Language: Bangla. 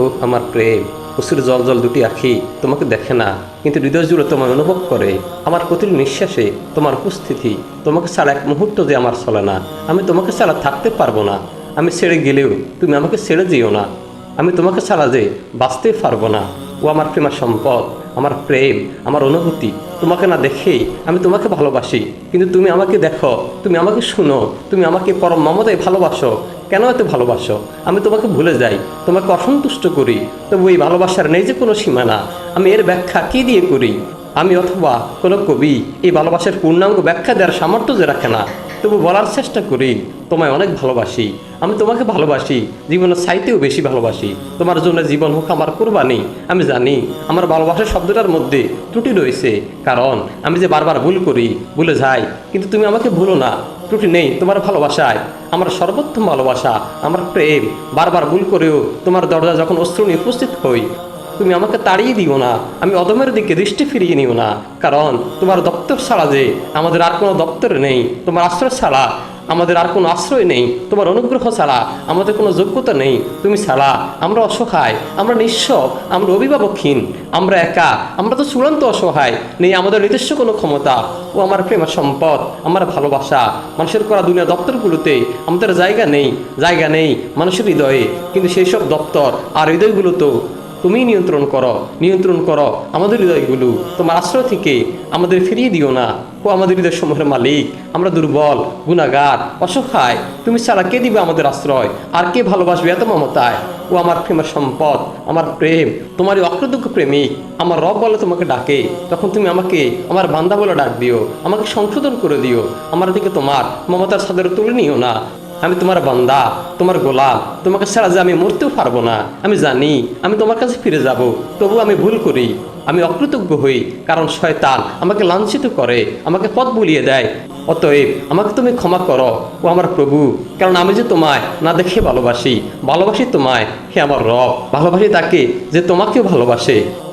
ও আমার প্রেম, অসুর জল জল দুটি আখি তোমাকে দেখে না, কিন্তু হৃদয় জুড়ে তোমায় অনুভব করে। আমার প্রতিটি নিঃশ্বাসে তোমার উপস্থিতি তোমাকে ছাড়া এক মুহূর্ত যে আমার চলে না। আমি তোমাকে ছাড়া থাকতে পারব না। আমি ছেড়ে গেলেও তুমি আমাকে ছেড়ে যেও না। আমি তোমাকে ছাড়া যে বাঁচতে পারব না। ও আমার প্রেমার সম্পদ, আমার প্রেম, আমার অনুভূতি তোমাকে না দেখেই আমি তোমাকে ভালোবাসি। কিন্তু তুমি আমাকে দেখো, তুমি আমাকে শুনো, তুমি আমাকে পরম মমতায় ভালোবাসো। কেন এত ভালোবাসো? আমি তোমাকে ভুলে যাই, তোমাকে অসন্তুষ্ট করি। তবু এই ভালোবাসার নেই যে কোনো সীমানা। আমি এর ব্যাখ্যা কী দিয়ে করি? আমি অথবা কোনো কবি, এই ভালোবাসার পূর্ণাঙ্গ ব্যাখ্যা দেওয়ার সামর্থ্য যে রাখে না। তবু বলার চেষ্টা করি, তোমায় অনেক ভালোবাসি, আমি তোমাকে ভালোবাসি, জীবনের চাইতেও বেশি ভালোবাসি, তোমার জন্য জীবন হোক আমার কোরবানি, আমি জানি আমার ভালোবাসার শব্দটার মধ্যে ত্রুটি রয়েছে, কারণ আমি যে বারবার ভুল করি, ভুলে যাই, কিন্তু তুমি আমাকে ভুলো না, ত্রুটি নেই, তোমার ভালোবাসায়, আমার সর্বোত্তম ভালোবাসা, আমার প্রেম, বারবার ভুল করেও তোমার দরজা যখন অস্ত্র নিয়ে উপস্থিত হই তুমি আমাকে তাড়িয়ে দিও না। আমি অদমের দিকে দৃষ্টি ফিরিয়ে নিও না। কারণ তোমার দপ্তর ছাড়া যে আমাদের আর কোনো দপ্তর নেই, তোমার আশ্রয় ছাড়া আমাদের আর কোনো আশ্রয় নেই, তোমার অনুগ্রহ ছাড়া আমাদের কোনো যোগ্যতা নেই। তুমি ছাড়া আমরা অসহায়, আমরা নিঃস্ব, আমরা অভিভাবকহীন, আমরা একা, আমরা তো চূড়ান্ত অসহায়, নেই আমাদের নিজস্ব কোনো ক্ষমতা। ও আমার প্রেমের সম্পদ, আমার ভালোবাসা। মানুষের করা দুনিয়া দপ্তরগুলোতে আমাদের জায়গা নেই জায়গা নেই মানুষের হৃদয়ে। কিন্তু সেই সব দপ্তর আর হৃদয়গুলো তো তুমি নিয়ন্ত্রণ করো নিয়ন্ত্রণ করো আমাদের হৃদয়গুলো। তোমার আশ্রয় থেকে আমাদের ফিরিয়ে দিও না। ও আমাদের হৃদয় সমূহের মালিক, আমরা দুর্বল, গুণাগার, অসহায়। তুমি ছাড়া কে দিবে আমাদের আশ্রয়? আর কে ভালোবাসবে এত মমতায়? ও আমার প্রেমের সম্পদ, আমার প্রেম, তোমারই অকৃতজ্ঞ প্রেমিক। আমার রব বলে তোমাকে ডাকে। তখন তুমি আমাকে, আমার বান্দা বলে ডাক দিও। আমাকে সংশোধন করে দিও। আমার দিকে তোমার মমতার সাদের তুলে নিও না। আমি তোমার বান্দা, তোমার গোলাম, তোমাকে ছাড়া যে আমি মরতেও পারব না। আমি জানি, আমি তোমার কাছে ফিরে যাব। তবু আমি ভুল করি। আমি অকৃতজ্ঞ হই, কারণ শয়তান আমাকে লাঞ্ছিত করে, আমাকে পথ বুলিয়ে দেয়। অতএব আমাকে তুমি ক্ষমা করো, ও আমার প্রভু, কারণ আমি যে তোমায় না দেখে ভালোবাসি ভালোবাসি তোমায়, হে আমার রব। ভালোবাসি তাকে যে তোমাকেও ভালোবাসে।